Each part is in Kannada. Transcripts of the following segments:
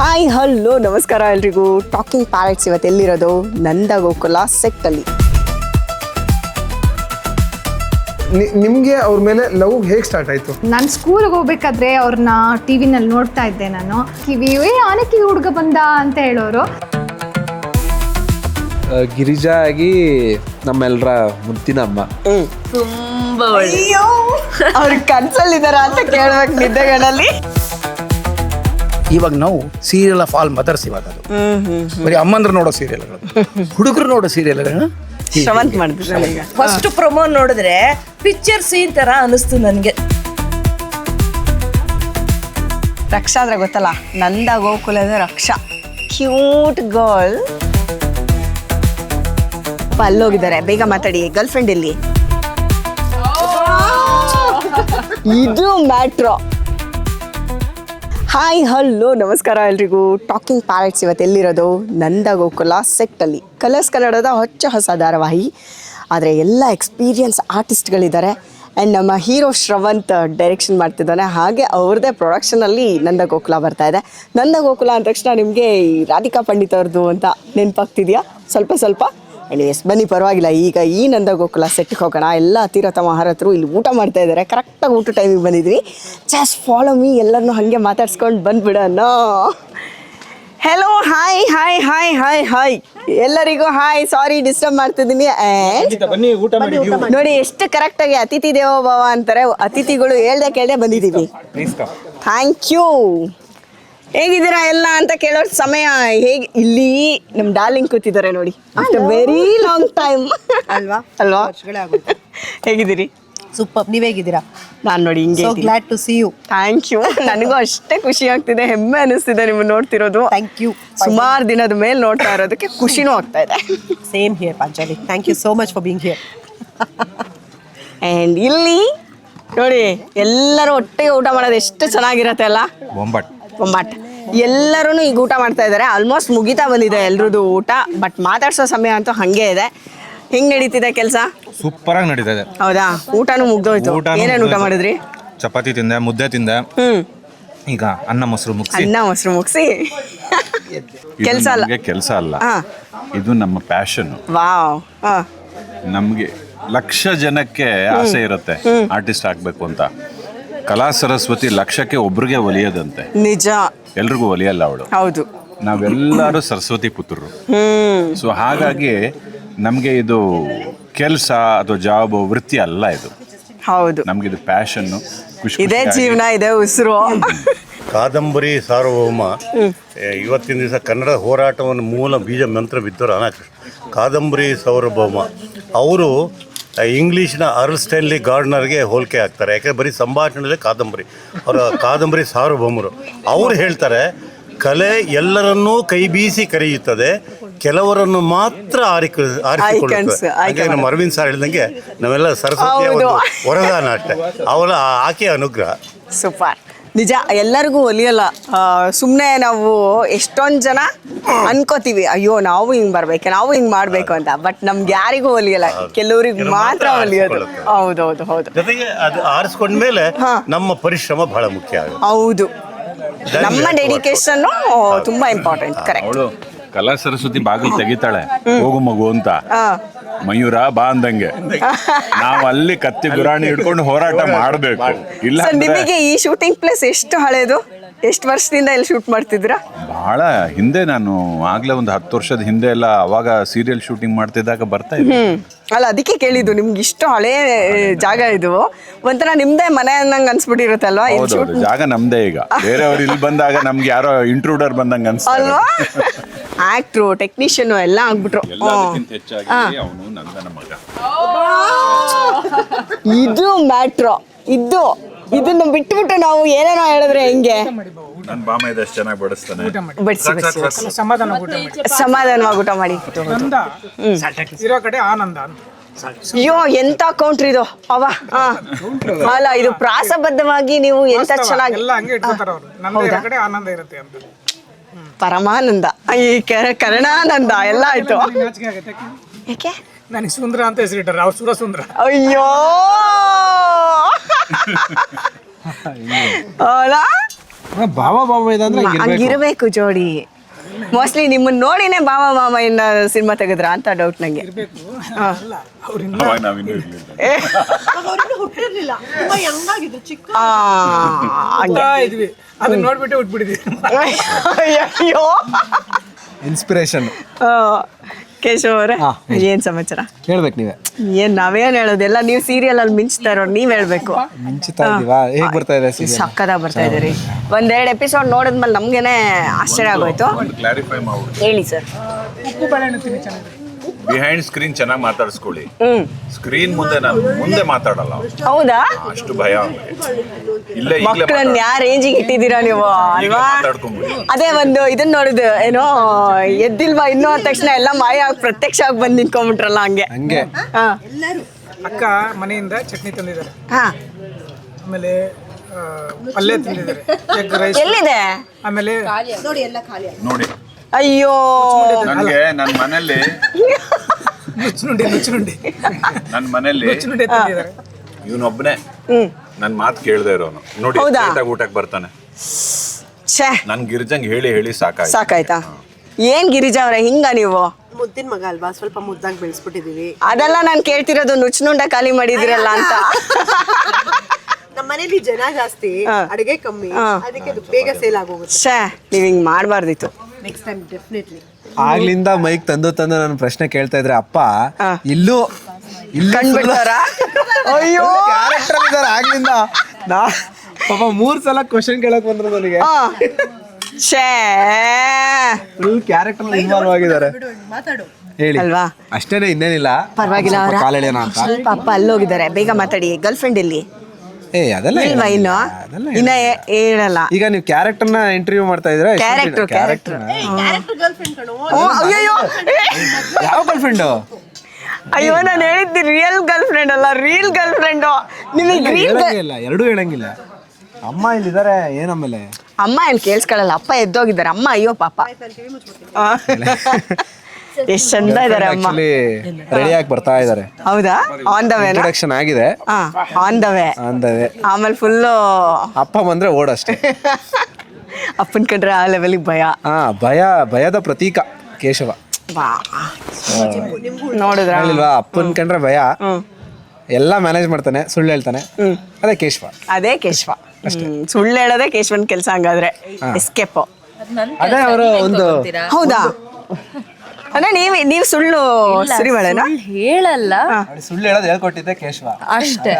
ಹಾಯ್ ಹಲೋ ನಮಸ್ಕಾರ ಎಲ್ರಿಗೂ. ಟಾಕಿಂಗ್ ಪ್ಯಾರೆಟ್ಸ್ ಇವತ್ತು ಎಲ್ಲಿರೋದು? ನಂದ ಗೋಕುಲ ಸೆಟ್ಟಲ್ಲಿ ನಿ- ನಿಮ್ಗೆ ಅವ್ರ ಮೇಲೆ ಲವ್ ಹೇಗೆ ಸ್ಟಾರ್ಟ್ ಆಯ್ತು? ನಾನು ಸ್ಕೂಲ್ಗೆ ಹೋಗ್ಬೇಕಾದ್ರೆ ಅವ್ರನ್ನ ಟಿವಿ ನಲ್ಲಿ ನೋಡ್ತಾ ಇದ್ದೆ ನಾನು. ಕಿವಿ ಏ ಆನೆ ಕಿವಿ ಹುಡುಗ ಬಂದ ಅಂತ ಹೇಳೋರು. ಗಿರಿಜಾ ಆಗಿ ನಮ್ಮೆಲ್ಲರ ಮುತ್ತಿನ ಅಮ್ಮ. ಅಯ್ಯೋ ಅವ್ರ ಕನ್ಸಲ್ಲಿದಾರ ಅಂತ ಕೇಳ್ಬೇಕು ನಿದ್ದೆಗಳಲ್ಲಿ ಇವಾಗ ನಾವು ಸೀರಿಯಲ್ ಆಫ್ ಆಲ್ ಮದರ್ಸ್ ಇವಾಗ ಅದು. ಬರೀ ಅಮ್ಮಂದ್ರು ನೋಡೋ ಸೀರಿಯಲ್ಗಳು ಹುಡುಗರು ನೋಡೋ ಸೀರಿಯಲ್ಗಳನ್ನ ಶ್ರವಂತ್ ಮಾಡಿದ್ರು ಈಗ ಫಸ್ಟ್ ಪ್ರೊಮೋ ನೋಡಿದ್ರೆ ಪಿಕ್ಚರ್ ಸೀನ್ ತರ ಅನಿಸ್ತು ನನಗೆ. ರಕ್ಷಾ ಅಂದ್ರೆ ಗೊತ್ತಲ್ಲ ನಂದ ಗೋಕುಲದ ರಕ್ಷಾ. Cute girl. ಅಲ್ಲೋಗಿದ್ದಾರೆ ಬೇಗ ಮಾತಾಡಿ ಗರ್ಲ್ ಫ್ರೆಂಡ್ ಇಲ್ಲಿ ಇದು ಮ್ಯಾಟ್ರೋ. ಹಾಯ್, ಹಲೋ, ನಮಸ್ಕಾರ ಎಲ್ರಿಗೂ. ಟಾಕಿಂಗ್ ಪ್ಯಾರೆಟ್ಸ್ ಇವತ್ತು ಎಲ್ಲಿರೋದು? ನಂದ ಗೋಕುಲ ಸೆಟ್ಟಲ್ಲಿ ಕಲರ್ಸ್ ಕನ್ನಡದ ಹೊಚ್ಚ ಹೊಸ ಧಾರಾವಾಹಿ. ಆದರೆ ಎಲ್ಲ ಎಕ್ಸ್ಪೀರಿಯನ್ಸ್ ಆರ್ಟಿಸ್ಟ್ಗಳಿದ್ದಾರೆ ಆ್ಯಂಡ್ ನಮ್ಮ ಹೀರೋ ಶ್ರವಂತ್ ಡೈರೆಕ್ಷನ್ ಮಾಡ್ತಿದ್ದಾನೆ. ಹಾಗೆ ಅವ್ರದ್ದೇ ಪ್ರೊಡಕ್ಷನಲ್ಲಿ ನಂದ ಗೋಕುಲ ಬರ್ತಾ ಇದೆ. ನಂದ ಗೋಕುಲ ಅಂದ ತಕ್ಷಣ ನಿಮಗೆ ರಾಧಿಕಾ ಪಂಡಿತ್ ಅವ್ರದ್ದು ಅಂತ ನೆನಪಾಗ್ತಿದೆಯಾ? ಸ್ವಲ್ಪ ಸ್ವಲ್ಪ. ಎಸ್ ಬನ್ನಿ ಪರವಾಗಿಲ್ಲ. ಈಗ ಈ ನಂದ ಗೋಕುಲ ಸೆಟ್ಗೆ ಹೋಗೋಣ. ಎಲ್ಲ ತೀರಥ ಮಹಾರಥರು ಇಲ್ಲಿ ಊಟ ಮಾಡ್ತಾ ಇದ್ದಾರೆ. ಕರೆಕ್ಟಾಗಿ ಊಟ ಟೈಮಿಗೆ ಬಂದಿದ್ವಿ. ಜಸ್ಟ್ ಫಾಲೋ ಮೀ ಎಲ್ಲರನ್ನೂ ಹಾಗೆ ಮಾತಾಡ್ಸ್ಕೊಂಡು ಬಂದ್ಬಿಡೋಣ. Hello hi hi hi hi hi ಎಲ್ಲರಿಗೂ ಹಾಯ್ ಸಾರಿ ಡಿಸ್ಟರ್ಬ್ ಮಾಡ್ತಿದ್ದೀನಿ. ನೋಡಿ ಎಷ್ಟು ಕರೆಕ್ಟಾಗಿ ಅತಿಥಿ ದೇವೋಭವ ಅಂತಾರೆ. ಅತಿಥಿಗಳು ಹೇಳ್ದೆ ಕೇಳ್ದೆ ಬಂದಿದ್ದೀವಿ. ಥ್ಯಾಂಕ್ ಯು ಹೇಗಿದ್ದೀರಾ ಎಲ್ಲ ಅಂತ ಕೇಳೋ ಸಮಯ ಹೇಗೆ ಇಲ್ಲಿ ನಮ್ಮ ಡಾರ್ಲಿಂಗ್ ಕೂತಿದ್ದಾರೆ ನೋಡಿ. ಆಫ್ಟರ್ ವೆರಿ ಲಾಂಗ್ ಟೈಮ್ ಅಲ್ವಾ? ಅಲ್ವಾ? ಹೇಗಿದ್ದೀರಿ? ಸೂಪರ್ ನೀವ್ ಹೇಗಿದ್ದೀರಾ? ನಾನು ನೋಡಿ ಹಿಂಗೆ so glad to see you thank you ನನಗೂ ಅಷ್ಟೇ ಖುಷಿ ಆಗ್ತಿದೆ ಹೆಮ್ಮೆ ಅನಿಸ್ತಿದೆ ನಿಮ್ಮ ನೋಡ್ತಿರೋದು. ಥ್ಯಾಂಕ್ ಯು ಸುಮಾರು ದಿನದ ಮೇಲೆ ನೋಡ್ತಾ ಇರೋದಕ್ಕೆ ಖುಷಿನೂ ಆಗ್ತಾ ಇದೆ. Same here Panchali thank you so much for being here and ಇಲ್ಲಿ ನೋಡಿ ಎಲ್ಲರೂ ಒಟ್ಟಿಗೆ ಊಟ ಮಾಡೋದು ಎಷ್ಟು ಚೆನ್ನಾಗಿರತ್ತೆ ಅಲ್ಲ? ಬೊಂಬಟ್ ಬೊಂಬಾಟ್ ಎಲ್ಲರೂ ಈಗ ಊಟ ಮಾಡ್ತಾ ಇದ್ದಾರೆ. ಆಲ್ಮೋಸ್ಟ್ ಮುಗಿತಾ ಬಂದಿದೆ ಎಲ್ರದ್ದು ಊಟ ಬಟ್ ಮಾತಾಡ್ಸೋ ಸಮಯ ಅಂತೂ ಹಾಗೆ ಇದೆ. ಹೆಂಗ್ ನಡೀತಿದೆ ಕೆಲಸ? ಸೂಪರ್ ಆಗಿ ನಡೀತಾ ಇದೆ. ಹೌದಾ? ಊಟನೂ ಮುಗ್ದೋಯ್ತು. ಊಟನೂ ಏನೇನು ಊಟ ಮುಗ್ದೋಯ್ತು. ಮಾಡಿದ್ರಿ? ಚಪಾತಿ ತಿಂದೆ ಮುದ್ದೆ ತಿಂದೆ. ಹ್ಮ್. ಈಗ ಅನ್ನ ಮೊಸರು ಮುಗಿಸಿ. ಅನ್ನ ಮೊಸರು ಮುಗಿಸಿ. ಕೆಲಸ ಅಲ್ಲ. ಕೆಲಸ ಅಲ್ಲ. ಹಾ. ಇದು ನಮ್ಮ ಪ್ಯಾಷನ್ ವಾವ್. ಹಾ. ನಮಗೆ ಲಕ್ಷ ಜನಕ್ಕೆ ಆಸೆ ಇರುತ್ತೆ. ಆರ್ಟಿಸ್ಟ್ ಆಗಬೇಕು ಅಂತ. ಕಲಾ ಸರಸ್ವತಿ ಲಕ್ಷಕ್ಕೆ ಒಬ್ರಿಗೆ ಒಲಿಯದಂತೆ. ನಿಜ. ಎಲ್ರಿಗೂ ಒಲಿಯಲ್ಲ ಅವಳು. ಹೌದು. ನಾವೆಲ್ಲರೂ ಸರಸ್ವತಿ ಪುತ್ರರು. ಸೊ ಹಾಗಾಗಿ ನಮಗೆ ಇದು ಕೆಲಸ ಅಥವಾ ಜಾಬ್ ವೃತ್ತಿ ಅಲ್ಲ ಇದು. ಹೌದು. ನಮ್ಗೆ ಇದು ಪ್ಯಾಷನ್ನು ಖುಷಿ ಇದೇ ಜೀವನ ಇದೆ ಉಸಿರು. ಕಾದಂಬರಿ ಸಾರ್ವಭೌಮ. ಏ, ಇವತ್ತಿನ ದಿವಸ ಕನ್ನಡ ಹೋರಾಟವನ್ನು ಮೂಲ ಬೀಜ ಮಂತ್ರ ಬಿದ್ದರು ಅನಾಕೃಷ್ಣ ಕಾದಂಬರಿ ಸಾರ್ವಭೌಮ. ಅವರು ಇಂಗ್ಲೀಷ್ನ ಅರ್ಲ್ ಸ್ಟೈನ್ಲಿ ಗಾರ್ಡ್ನರ್ಗೆ ಹೋಲಿಕೆ ಆಗ್ತಾರೆ. ಯಾಕಂದರೆ ಬರೀ ಸಂಭಾಷಣೆಯಲ್ಲೇ ಕಾದಂಬರಿ. ಅವರ ಕಾದಂಬರಿ ಸಾರ್ವಭೌಮರು. ಅವರು ಹೇಳ್ತಾರೆ ಕಲೆ ಎಲ್ಲರನ್ನೂ ಕೈ ಬೀಸಿ ಕರೆಯುತ್ತದೆ ಕೆಲವರನ್ನು ಮಾತ್ರ ಆರಿಕ ಆರಿಸಿಕೊಳ್ಳುತ್ತದೆ. ನಮ್ಮ ಅರವಿಂದ್ ಸರ್ ಹೇಳಿದಂಗೆ ನಾವೆಲ್ಲ ಸರಸ್ವತಿಯ ವರದಾನ ಅಷ್ಟೇ. ಅವಳ ಆಕೆಯ ಅನುಗ್ರಹ. ಸೂಪರ್. ನಿಜ ಎಲ್ಲರಿಗೂ ಒಲಿಯಲ್ಲ. ಸುಮ್ಮನೆ ನಾವು ಎಷ್ಟೊಂದು ಜನ ಅನ್ಕೋತೀವಿ ಅಯ್ಯೋ ನಾವು ಹಿಂಗೆ ಬರ್ಬೇಕು ನಾವು ಹಿಂಗೆ ಮಾಡಬೇಕು ಅಂತ. ಬಟ್ ನಮ್ಗೆ ಯಾರಿಗೂ ಒಲಿಯಲ್ಲ ಕೆಲವ್ರಿಗೆ ಮಾತ್ರ ಒಲಿಯೋದು. ಹೌದೌದು ಹೌದು ಜೊತೆಗೆ ಅದು ಆರಿಸ್ಕೊಂಡ್ಮೇಲೆ ನಮ್ಮ ಪರಿಶ್ರಮ ಬಹಳ ಮುಖ್ಯ ಹೌದು. ನಮ್ಮ ಡೆಡಿಕೇಶನ್ ತುಂಬಾ ಇಂಪಾರ್ಟೆಂಟ್ ಕರೆಕ್ಟ್ ಅವಳು ಕಲಾ ಸರಸ್ವತಿ ಬಾಗಿಲು ತೆಗಿತಾಳೆ ಹೋಗು ಮಗು ಅಂತ. ಮಯೂರ ಬಾ ಅಂದಂಗೆ. ನಾವು ಅಲ್ಲಿ ಕತ್ತಿ ಗುರಾಣಿ ಹಿಡ್ಕೊಂಡು ಹೋರಾಟ ಮಾಡಬೇಕು. ಇಲ್ಲ ನಿಮಗೆ ಈ ಶೂಟಿಂಗ್ ಪ್ಲೇಸ್ ಎಷ್ಟು ಹಳೇದು? ಎಷ್ಟು ವರ್ಷದಿಂದ ಇಲ್ಲಿ ಶೂಟ್ ಮಾಡ್ತಿದ್ದೀರಾ? ಬಹಳ ಹಿಂದೆ ನಾನು ಆಗ್ಲೇ ಒಂದು ಹತ್ತು ವರ್ಷದ ಹಿಂದೆ ಎಲ್ಲ ಅವಾಗ ಸೀರಿಯಲ್ ಶೂಟಿಂಗ್ ಮಾಡ್ತಿದ್ದಾಗ ಬರ್ತಾ ಇದ್ದೆ. ಹ್ಮ್. ಅಲ್ಲ ಅದಕ್ಕೆ ಕೇಳಿದ್ದು ನಿಮ್ಗೆ ಇಷ್ಟು ಹಳೆ ಜಾಗ ಇದು. ಒಂಥರ ನಿಮ್ದೇ ಮನೆ ಅನ್ನಂಗೆ ಅನ್ಸ್ಬಿಟ್ಟಿರುತ್ತಲ್ವಾ ಇಲ್ಲಿ ಹೌದೌದು ಜಾಗ ನಮ್ದೇ ಈಗ. ಬೇರೆಯವ್ರು ಇಲ್ಲಿ ಬಂದಾಗ ನಮ್ಗೆ ಯಾರೋ ಇಂಟ್ರೂಡರ್ ಬಂದಂಗ ಅನ್ಸ್ತಾರೆ. ಅಲ್ವಾ? ಆಕ್ಟ್ರು ಟೆಕ್ನಿಷಿಯನ್ ಎಲ್ಲ ಆಗ್ಬಿಟ್ರು. ಎಲ್ಲದಕ್ಕಿಂತ ಹೆಚ್ಚಾಗಿ ಅವನು ನಂದನ ಮಗ. ಇದು ಮ್ಯಾಟ್ರೋ ಇದು ಇದನ್ನ ಬಿಟ್ಬಿಟ್ಟು ನಾವು ಏನೇನೋ ಹೇಳಿದ್ರೆ ಹೆಂಗೆ? ನನ್ನ ಬಾಮ ಇದಷ್ಟು ಚೆನ್ನಾಗಿ ಬಡಿಸ್ತಾನೆ. ಬಡ್ಸಿ ಬಡ್ಸಿ ಬಡ್ಸಿ. ಸಮಾಧಾನ ಊಟ ಮಾಡಿ. ಸಮಾಧಾನವಾಗಿ ಊಟ ಮಾಡಿ. ನಂದ? ಇರೋ ಕಡೆ ಆನಂದ ಅಂತ. ಅಯ್ಯೋ ಎಂತ ಕೌಂಟ್ರ್ ಇದು? ಅವ ಆ. ಅಲ್ಲ. ಇದು ಪ್ರಾಸಬದ್ಧವಾಗಿ ನೀವು ಎಂತ ಚೆನ್ನಾಗಿ ಎಲ್ಲ ಹಂಗೆ ಇಟ್ಕೋತಾರ ಅವ್ರು. ನಂದ ಇರೋ ಕಡೆ ಆನಂದ ಇರುತ್ತೆ ಅಂತ. ಪರಮಾನಂದ. ಈ ಕ- ಕರುಣಾನಂದ ಎಲ್ಲ ಆಯ್ತು. ನಾಚಿಕೆ ಆಗುತ್ತೆ ಯಾಕೆ? ನನಗೆ ಸುಂದ್ರ ಅಂತ ಹೆಸರಿಟ್ಟಾರೆ ಅವ್ರು ಸುರ ಸುಂದ್ರ ಅಯ್ಯೋ! ಅಲ್ಲ ಬಾವ ಬಾವ ಇದೆ ಅಂದ್ರೆ ಹಂಗಿರ್ಬೇಕು. ಜೋಡಿ. ಮೋಸ್ಟ್ಲಿ ನಿಮ್ಮನ್ನ ನೋಡಿನೇ ಬಾಬ ಮಾಮ ಇನ್ನ ಸಿನಿಮಾ ತೆಗೆದ್ರ ಅಂತ ಡೌಟ್ ನಂಗೆ. ಅದನ್ನ ನೋಡ್ಬಿಟ್ಟು ಇನ್ಸ್ಪಿರೇಷನ್ ಆ, ಕೇಶವ್ ಅವರೇ ಹಾ, ಏನ್ ಸಮಾಚಾರ? ಹೇಳ್ಬೇಕು ನೀವೇ. ಏನ್ ನಾವೇನ್ ಹೇಳೋದೆಲ್ಲ ನೀವು ಸೀರಿಯಲ್ ಅಲ್ಲಿ ಮಿಂಚ್ತಾ ಇರೋ ನೀವ್ ಹೇಳ್ಬೇಕು. ಮಿಂಚುತ್ತಾ ಇದೀವಾ ಹೇಗ್ ಬರ್ತಾ ಇದೆ serial? ಸಕ್ಕದಾಗ ಬರ್ತಾ ಇದೀರಿ ಒಂದೆರಡು ಎಪಿಸೋಡ್ ನೋಡಿದ್ಮೇಲೆ ನಮ್ಗೇನೆ ಆಶ್ಚರ್ಯ ಆಗೋಯ್ತು. ಕ್ಲಾರಿಫೈ ಮಾಡ್ಬಿಡಿ ಹೇಳಿ ಸರ್ ಉಪ್ಪು ಬಾಳೆಹಣ್ಣು ತಿನ್ನಿ ಚೆನ್ನಾಗಿದೆ. ಬಿಹೈಂಡ್ ಸ್ಕ್ರೀನ್ ಚೆನ್ನಾಗಿ ಮಾತಾಡಿಸ್ಕೊಳ್ಳಿ. ಹ್ಮ್. ಸ್ಕ್ರೀನ್ ಮುಂದೆ ನಾನು ಮುಂದೆ ಮಾತಾಡಲ್ಲ ಹೌದಾ? ಅಷ್ಟು ಭಯ ಅವ್ನಿಗೆ. ಇಲ್ಲೇ ಈಗಲೇ ಮಕ್ಕಳನ್ನ ಯಾವ ರೇಂಜಿಗೆ ಇಟ್ಟಿದ್ದೀರಾ ನೀವು? ಅಲ್ವಾ? ಅದೇ ಒಂದು ಇದನ್ನ ನೋಡಿದ್ ಏನೋ ಎದ್ದಿಲ್ವಾ ಇನ್ನೂ ಅಂದ ತಕ್ಷಣ ಎಲ್ಲ ಮಾಯ ಆಗಿ ಪ್ರತ್ಯಕ್ಷ ಆಗಿ ಬಂದು ನಿಂತ್ಕೊಂಡ್ಬಿಟ್ರಲ್ಲ ಹಂಗೆ. ಹಂಗೆ. ಹಾ. ಅಕ್ಕ ಮನೆಯಿಂದ ಚಟ್ನಿ ತಂದಿದ್ದಾರೆ. ಹಾ. ಆಮೇಲೆ ಆ, ಪಲ್ಯ ತಂದಿದ್ದಾರೆ. ಎಗ್ ರೈಸ್ ಎಲ್ಲಿದೆ? ಆಮೇಲೆ ನೋಡಿ ಅಯ್ಯೋ. ನನಗೆ ನನ್ನ ಮನೆಯಲ್ಲಿ ನುಚ್ಚುನುಂಡಿ ನುಚ್ಚುನುಂಡಿ ನನ್ನ ಮನೆಯಲ್ಲಿ ನುಚ್ಚುನುಂಡಿ ತಂದಿದ್ದಾರೆ ಇವನೊಬ್ಬನೇ ಹ್ಮ್. ನನ್ನ ಮಾತು ಕೇಳದೆ ಇರೋನು. ನೋಡಿ ಹೌದಾ? ಲೇಟಾಗಿ ಊಟಕ್ಕೆ ಬರ್ತಾನೆ. ಛೇ. ನನ್ ಗಿರ್ಜಂಗ್ ಹೇಳಿ ಹೇಳಿ ಸಾಕಾಯ್ತು. ಸಾಕಾಯ್ತಾ? ಏನ್ ಗಿರಿಜಾ ಅವ್ರೆ ಹಿಂಗ ನೀವು? ಮುದ್ದಿನ ಮಗ ಅಲ್ವಾ? ಸ್ವಲ್ಪ ಮುದ್ದಾಗಿ ಬೆಳೆಸ್ಬಿಟ್ಟಿದೀವಿ ಅದೆಲ್ಲ ನಾನು ಕೇಳ್ತಿರೋದು ನುಚ್ನುಂಡ ಖಾಲಿ ಮಾಡಿದಿರಲ್ಲ ಅಂತ. ನಮ್ಮ ಮನೇಲಿ ಜನ ಜಾಸ್ತಿ. ಅಡಿಗೆ ಕಮ್ಮಿ ಅದಕ್ಕೆ ಅದು ಬೇಗ ಸೇಲ್ ಆಗೋಗುತ್ತೆ. ಛೇ ನೀವ್ ಹಿಂಗ್ ಮಾಡಬಾರ್ದಿತ್ತು. ನೆಕ್ಸ್ಟ್ ಟೈಮ್ ಡೆಫಿನೆಟ್ಲಿ ಆಗ್ಲಿಂದ ಮೈಕ್ ತಂದು ತಂದು ನಾನು ಪ್ರಶ್ನೆ ಕೇಳ್ತಾ ಇದ್ರೆ ಅಪ್ಪ ಹಾ. ಇಲ್ಲೂ ಇಲ್ಲಿ ಕಂಡ್ಬಿಡ್ತಾರಾ ಅಯ್ಯೋ! ಕ್ಯಾರೆಕ್ಟರ್ ಇದ್ದಾರೆ ಆಗ್ಲಿಂದ. ನಾ ಪಾಪ ಮೂರ್ ಸಲ ಕ್ವಶನ್ ಕೇಳಕ್ ಬಂದ್ರು ನನಗೆ. ಛೇ. ಫುಲ್ ಕ್ಯಾರೆಕ್ಟರ್ ಇನ್ವಾಲ್ವ್ ಆಗಿದ್ದಾರೆ. ಮಾತಾಡು. ಹೇಳಿ. ಅಲ್ವಾ? ಅಷ್ಟೇನೆ ಇನ್ನೇನಿಲ್ಲ. ಪರವಾಗಿಲ್ಲ ಸ್ವಲ್ಪ ಕಾಲೆಳೆಯೋಣ ಅಂತ. ಸ್ವಲ್ಪ ಅಪ್ಪ ಅಲ್ಲೋಗಿದ್ದಾರೆ. ಬೇಗ ಮಾತಾಡಿ. ಗರ್ಲ್ ಫ್ರೆಂಡ್ ಇಲ್ಲಿ ಏ ಅದೆಲ್ಲ ಇಲ್ವಾ ಇನ್ನು? ಅದೆಲ್ಲ ಇನ್ನ ಏ- ಹೇಳಲ್ಲ ಈಗ ನೀವು ಕ್ಯಾರೆಕ್ಟರ್ನ ಇಂಟರ್ವ್ಯೂ ಮಾಡ್ತಾ ಇದ್ರೆ ಕ್ಯಾರೆಕ್ಟರ್ ಕ್ಯಾರೆಕ್ಟರ್ ಗರ್ಲ್ ಫ್ರೆಂಡ್ ಕಣೋ. ಅಯ್ಯೋ ಯಾವ ಗರ್ಲ್ ಫ್ರೆಂಡ್ ಅಯ್ಯೋ ನಾನು ಹೇಳಿದ್ದು ರಿಯಲ್ ಗರ್ಲ್ ಫ್ರೆಂಡ್ ಅಲ್ಲ ರಿಯಲ್ ಗರ್ಲ್ ಫ್ರೆಂಡ್ ನಿಮಗೆ ರೀಲ್ ಹೇಳಂಗಿಲ್ಲ ಎರಡೂ ಹೇಳಂಗಿಲ್ಲ. ಅಮ್ಮ ಇಲ್ಲಿದ್ದಾರೆ ಏನಮೇಲೆ ಅಮ್ಮ ಏನ್ ಕೇಳಿಸ್ಕೊಳ್ಳಲ್ಲ ಅಪ್ಪ ಎದ್ದೋಗಿದ್ದಾರೆ ಅಮ್ಮ ಅಯ್ಯೋ ಪಾಪ. ಎಷ್ಟ್ ಚಂದ ಇದಾರೆ ಅಮ್ಮ. ರೆಡಿ ಆಗಿ ಬರ್ತಾ ಇದ್ದಾರೆ ಹೌದಾ? ಆನ್ ದ ವೇ ಇಂಟ್ರಡಕ್ಷನ್ ಆಗಿದೆ. ವೇ ಆನ್ ದ ವೇ ಅಂದವೆ ಆಮೇಲೆ ಫುಲ್ಲು ಅಪ್ಪ ಬಂದ್ರೆ ಓಡಷ್ಟೇ. ಅಪ್ಪನ ಕಂಡ್ರೆ ಆ ಲೆವೆಲ್ಗೆ ಭಯ. ಹಾ ಭಯ ಭಯದ ಪ್ರತೀಕ ಕೇಶವ. ವಾ ನೋಡಿದ್ರ? ಹೇಳಿಲ್ವಾ? ಅಪ್ಪನ್ ಕಂಡ್ರೆ ಭಯ. ಎಲ್ಲ ಮ್ಯಾನೇಜ್ ಮಾಡ್ತಾನೆ ಸುಳ್ಳು ಹೇಳ್ತಾನೆ. ಅದೇ ಕೇಶವ. ಅದೇ ಕೇಶವ. ಹ್ಮ್. ಸುಳ್ಳು ಹೇಳೋದೇ ಕೇಶವನ್ ಕೆಲಸ ಹಂಗಾದ್ರೆ. ಎಸ್ಕೇಪ್ ಅದೇ ಅವರು ಒಂದು ಹೌದಾ? ಅಂದ್ರೆ ನೀವ್ ನೀವ್ ಸುಳ್ಳು ಸುರಿಮಳೆನಾ? ಹೇಳಲ್ಲ. ಸುಳ್ಳು ಹೇಳೋದು ಹೇಳ್ಕೊಟ್ಟಿದ್ದೆ ಕೇಶವ. ಅಷ್ಟೇ.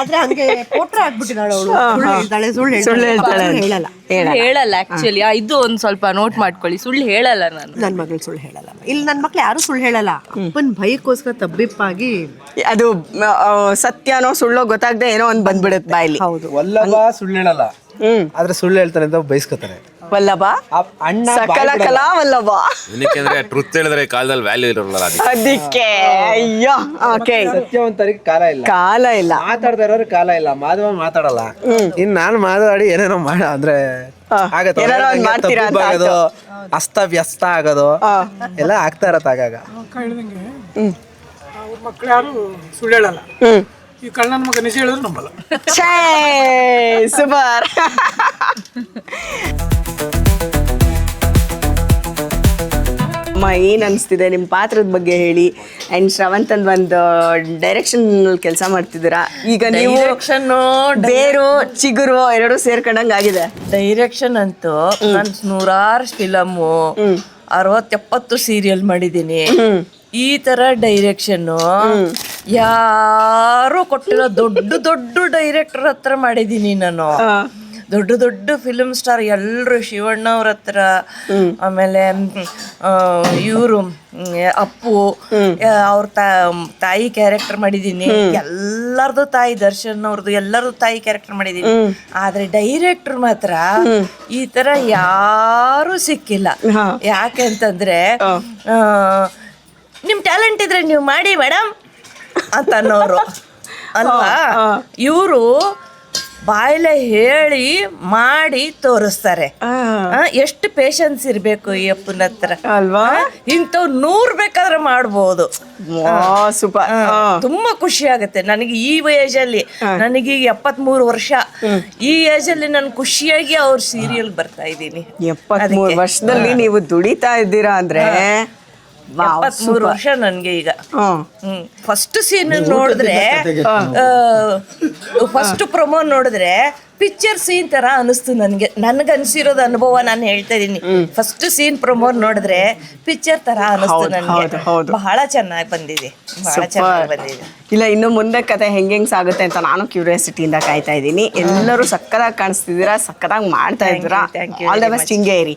ಆದ್ರೆ ಹಂಗೆ ಪೋಟ್ರ ಆಗ್ಬಿಟ್ಟಿದ್ದಾಳೆ ಅವಳು. ಸುಳ್ಳು ಹೇಳ್ತಾಳೆ ಸುಳ್ಳು ಹೇಳ್ತಾಳೆ. ಹೇಳಲ್ಲ. ಹೇಳ ಹೇಳಲ್ಲ ಆಕ್ಚುಲಿ ಇದು ಒಂದ್ ಸ್ವಲ್ಪ ನೋಟ್ ಮಾಡ್ಕೊಳ್ಳಿ. ಸುಳ್ಳು ಹೇಳಲ್ಲ ನಾನು. ನನ್ನ ಮಗಳು ಸುಳ್ಳು ಹೇಳಲ್ಲ. ಇಲ್ಲಿ ನನ್ನ ಮಕ್ಳು ಯಾರು ಸುಳ್ಳು ಹೇಳಲ್ಲ. ಅಪ್ಪನ ಭಯಕ್ಕೋಸ್ಕರ ತಬ್ಬಿಪ್ಪಾಗಿ ಅದು ಸತ್ಯನೋ ಸುಳ್ಳೋ ಗೊತ್ತಾಗದೆ ಏನೋ ಒಂದ್ ಬಂದ್ಬಿಡುತ್ತೆ ಬಾಯಲ್ಲಿ. ಹೌದು. ವಲ್ಲಭ ಸುಳ್ಳು ಹೇಳಲ್ಲ. ಆದ್ರೆ ಸುಳ್ಳು ಹೇಳ್ತಾನೆ ಅಂತ ಬಯಸ್ಕೊತಾನೆ ವಲ್ಲಭ. ಅಣ್ಣ ಸಕಲ ಕಲಾ ವಲ್ಲಭ. ಏನಕ್ಕೆ ಟ್ರುತ್ ಹೇಳಿದ್ರೆ ಕಾಲದಲ್ಲಿ ವ್ಯಾಲ್ಯೂ ಇರೋಲ್ಲ ಅದಕ್ಕೆ ಅದಕ್ಕೆ. ಅಯ್ಯೋ. ಓಕೆ ಸತ್ಯವಂತರಿಗೆ ಕಾಲ ಇಲ್ಲ. ಕಾಲ ಇಲ್ಲ. ಮಾತಾಡ್ತಾ ಇರೋರು ಕಾಲ ಇಲ್ಲ. ಮಾಧವ ಮಾತಾಡಲ್ಲ. ಇನ್ ನಾನು ಮಾತಾಡಿ ಏನೇನೋ ಮಾಡ ಅಂದ್ರೆ ಆಗತ್ತೆ? ಏನಾರ ಒಂದ್ ಮಾಡ್ತೀರಾ ಅಂತ. ಅಸ್ತವ್ಯಸ್ತ ಆಗೋದು? ಎಲ್ಲ ಆಗ್ತಾ ಇರತ್ತೆ ಆಗಾಗ. ಮಕ್ಳು ಯಾರು ಸುಳ್ಳು ಹೇಳಲ್ಲ ಹ್ಮ್. ಈ ಕಳ್ಳನ ಮಗ ನಿಜ ಹೇಳಿದ್ರು ನಂಬಲ್ಲ. ಛೇ ಸೂಪರ್ ಅಮ್ಮ ಏನ್ ಅನ್ಸ್ತಿದೆ? ನಿಮ್ ಪಾತ್ರದ ಬಗ್ಗೆ ಹೇಳಿ. ಅಂಡ್ ಶ್ರವಂತನ್ ಒಂದು ಡೈರೆಕ್ಷನ್ ಕೆಲಸ ಮಾಡ್ತಿದ್ದೀರಾ? ಈಗ ನೀವು Direction, ಬೇರು ಚಿಗುರು ಎರಡು ಸೇರ್ಕೊಂಡಂಗ ಆಗಿದೆ. ಡೈರೆಕ್ಷನ್ ಅಂತೂ ನಾನು ನೂರಾರು ಫಿಲಮು ಅರವತ್ತೆಪ್ಪತ್ತು ಸೀರಿಯಲ್ ಮಾಡಿದ್ದೀನಿ. ಈ ತರ ಡೈರೆಕ್ಷನ್ ಯಾರು ಕೊಟ್ಟಿರೋ ದೊಡ್ಡ ದೊಡ್ಡ ಡೈರೆಕ್ಟರ್ ಹತ್ರ ಮಾಡಿದೀನಿ ನಾನು. ದೊಡ್ಡ ದೊಡ್ಡ ಫಿಲ್ಮ್ ಸ್ಟಾರ್ ಎಲ್ಲರೂ ಶಿವಣ್ಣ ಅವ್ರ ಹತ್ರ ಆಮೇಲೆ ಇವರು ಅಪ್ಪು ಅವ್ರ ತಾಯಿ ಕ್ಯಾರೆಕ್ಟರ್ ಮಾಡಿದೀನಿ ಎಲ್ಲರದು ತಾಯಿ ದರ್ಶನ್ ಅವ್ರದ್ದು ಎಲ್ಲರದು ತಾಯಿ ಕ್ಯಾರೆಕ್ಟರ್ ಮಾಡಿದೀನಿ ಆದ್ರೆ ಡೈರೆಕ್ಟರ್ ಮಾತ್ರ ಈ ತರ ಯಾರು ಸಿಕ್ಕಿಲ್ಲ. ಯಾಕೆ ಅಂತಂದ್ರೆ ನಿಮ್ ಟ್ಯಾಲೆಂಟ್ ಇದ್ರೆ ನೀವು ಮಾಡಿ ಮೇಡಮ್ ಅಂತ ಅನ್ನೋರು. ಅಲ್ವಾ? ಇವರು ಬಾಯಲೆ ಹೇಳಿ ಮಾಡಿ ತೋರಿಸ್ತಾರೆ. ಎಷ್ಟು ಪೇಶನ್ಸ್ ಇರಬೇಕು ಈ ಅಪ್ಪನ ಹತ್ರ. ಅಲ್ವಾ? ಇಂಥವ್ ನೂರ್ ಬೇಕಾದ್ರೆ ಮಾಡ್ಬೋದು. ಸೂಪರ್ ತುಂಬಾ ಖುಷಿ ಆಗುತ್ತೆ. ನನಗೆ ಈ ಏಜ್ ಅಲ್ಲಿ ನನಗೆ ಈಗ ಎಪ್ಪತ್ಮೂರು ವರ್ಷ. ಈ ಏಜ್ ಅಲ್ಲಿ ನಾನು ಖುಷಿಯಾಗಿ ಅವ್ರ ಸೀರಿಯಲ್ ಬರ್ತಾ ಇದ್ದೀನಿ. ಎಪ್ಪತ್ಮೂರು ವರ್ಷದಲ್ಲಿ ನೀವು ದುಡಿತಾ ಇದ್ದೀರಾ ಅಂದ್ರೆ ಎಪ್ಪತ್ಮೂರು. ವರ್ಷ ನನ್ಗೆ ಈಗ. ಫಸ್ಟ್ ಸೀನ್ ನೋಡಿದ್ರೆ ಫಸ್ಟ್ ಪ್ರೊಮೋ ನೋಡಿದ್ರೆ ಪಿಕ್ಚರ್ ಸೀನ್ ತರ ಅನಿಸ್ತು ನನಗೆ. ನನಗೆ ಅನ್ಸಿರೋದು ಅನುಭವ ನಾನು ಹೇಳ್ತಾ ಇದೀನಿ. ಫಸ್ಟ್ ಸೀನ್ ಪ್ರೊಮೋ ನೋಡಿದ್ರೆ ಪಿಕ್ಚರ್ ತರ ಅನಿಸ್ತು ನನಗೆ. ಹೌದು. ಬಹಳ ಚೆನ್ನಾಗಿ ಬಂದಿದೆ. ಬಹಳ ಚೆನ್ನಾಗಿ ಬಂದಿದೆ. ಇಲ್ಲ ಇನ್ನು ಮುಂದೆ ಕತೆ ಹೆಂಗ್ ಹೆಂಗ್ ಸಾಗುತ್ತೆ ಅಂತ ನಾನು ಕ್ಯೂರಿಯಾಸಿಟಿಯಿಂದ ಕಾಯ್ತಾ ಇದ್ದೀನಿ ಎಲ್ಲರೂ ಸಕ್ಕದಾಗಿ ಕಾಣಿಸ್ತಿದ್ದೀರಾ ಸಕ್ಕದಾಗಿ ಮಾಡ್ತಾ ಇದ್ದೀರಾ. All the best. ಹಿಂಗೆ ಇರಿ